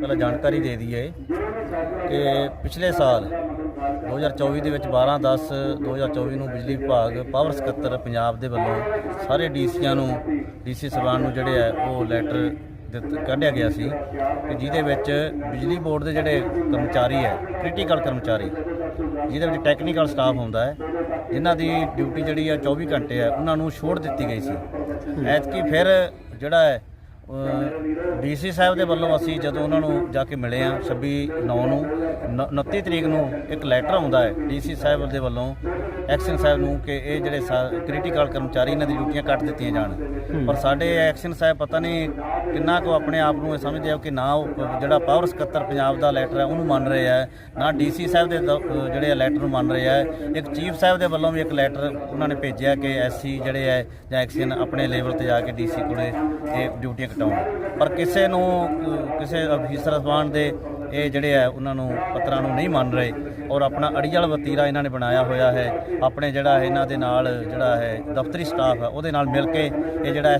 ਪਹਿਲਾਂ ਜਾਣਕਾਰੀ ਦੇ ਦਈਏ ਕਿ ਪਿਛਲੇ ਸਾਲ 2024 ਦੇ ਵਿੱਚ 12 10 2024 ਨੂੰ ਬਿਜਲੀ ਵਿਭਾਗ ਪਾਵਰ ਸਕੱਤਰ ਪੰਜਾਬ ਦੇ ਵੱਲੋਂ ਸਾਰੇ ਡੀਸੀਆਂ ਨੂੰ, ਡੀਸੀ ਸਭਾਨ ਨੂੰ ਜਿਹੜੇ ਹੈ ਉਹ ਲੈਟਰ ਦਿੱਤ, ਕੱਢਿਆ ਗਿਆ ਸੀ ਕਿ ਜਿਹਦੇ ਵਿੱਚ ਬਿਜਲੀ ਬੋਰਡ ਦੇ ਜਿਹੜੇ ਕਰਮਚਾਰੀ ਹੈ ਕ੍ਰਿਟੀਕਲ ਕਰਮਚਾਰੀ, ਜਿਹਦੇ ਵਿੱਚ ਟੈਕਨੀਕਲ ਸਟਾਫ ਹੁੰਦਾ ਹੈ, ਜਿਨ੍ਹਾਂ ਦੀ ਡਿਊਟੀ ਜਿਹੜੀ ਹੈ 24 ਘੰਟੇ ਹੈ, ਉਹਨਾਂ ਨੂੰ ਛੋੜ ਦਿੱਤੀ ਗਈ ਸੀ। ਐਤਕੀ ਫਿਰ ਜਿਹੜਾ ਹੈ ਡੀਸੀ ਸਾਹਿਬ ਦੇ ਵੱਲੋਂ ਅਸੀਂ ਜਦੋਂ ਉਹਨਾਂ ਨੂੰ ਜਾ ਕੇ ਮਿਲੇ ਆ 26 9 ਨੂੰ ਨ- 29 ਤਰੀਕ ਨੂੰ ਇੱਕ ਲੈਟਰ ਆਉਂਦਾ ਹੈ ਡੀਸੀ ਸਾਹਿਬ ਦੇ ਵੱਲੋਂ ਐਕਸ਼ਨ ਸਾਹਿਬ ਨੂੰ ਕਿ ਇਹ ਜਿਹੜੇ ਕ੍ਰਿਟੀਕਲ ਕਰਮਚਾਰੀ ਇਹਨਾਂ ਦੀ ਡਿਊਟੀਆਂ ਕੱਟ ਦਿੱਤੀਆਂ ਜਾਣ। ਪਰ ਸਾਡੇ ਐਕਸ਼ਨ ਸਾਹਿਬ ਪਤਾ ਨਹੀਂ ਕਿੰਨਾ ਕੁ ਆਪਣੇ ਆਪ ਨੂੰ ਇਹ ਸਮਝਦੇ ਆ ਕਿ ਨਾ ਉਹ ਜਿਹੜਾ ਪਾਵਰ ਸਕੱਤਰ ਪੰਜਾਬ ਦਾ ਲੈਟਰ ਹੈ ਉਹਨੂੰ ਮੰਨ ਰਹੇ ਆ ਨਾ ਡੀਸੀ ਸਾਹਿਬ ਦੇ ਜਿਹੜੇ ਲੈਟਰ ਨੂੰ ਮੰਨ ਰਹੇ ਆ ਇੱਕ ਚੀਫ ਸਾਹਿਬ ਦੇ ਵੱਲੋਂ ਵੀ ਇੱਕ ਲੈਟਰ ਉਹਨਾਂ ਨੇ ਭੇਜਿਆ ਕਿ ਐਸਸੀ ਜਿਹੜੇ ਹੈ ਜਾਂ ਐਕਸ਼ਨ ਆਪਣੇ ਲੈਵਲ ਤੇ ਜਾ ਕੇ ਡੀਸੀ ਕੋਲੇ ਇਹ ਡਿਊਟੀਆਂ ਕਟਾਉਣ ਪਰ ਕਿਸੇ ਨੂੰ, ਕਿਸੇ ਅਫੀਸਰ ਸਬਾਨ ਦੇ ਇਹ ਜਿਹੜੇ ਆ, ਉਹਨਾਂ ਨੂੰ ਪੱਤਰਾਂ ਨੂੰ ਨਹੀਂ ਮੰਨ ਰਹੇ। ਔਰ ਆਪਣਾ ਅੜੀਅਲ ਵਤੀਰਾ ਇਹਨਾਂ ਨੇ ਬਣਾਇਆ ਹੋਇਆ ਹੈ। ਆਪਣੇ ਜਿਹੜਾ ਇਹਨਾਂ ਦੇ ਨਾਲ ਜਿਹੜਾ ਹੈ, ਦਫ਼ਤਰੀ ਸਟਾਫ ਹੈ ਉਹਦੇ ਨਾਲ ਮਿਲ ਕੇ ਇਹ ਜਿਹੜਾ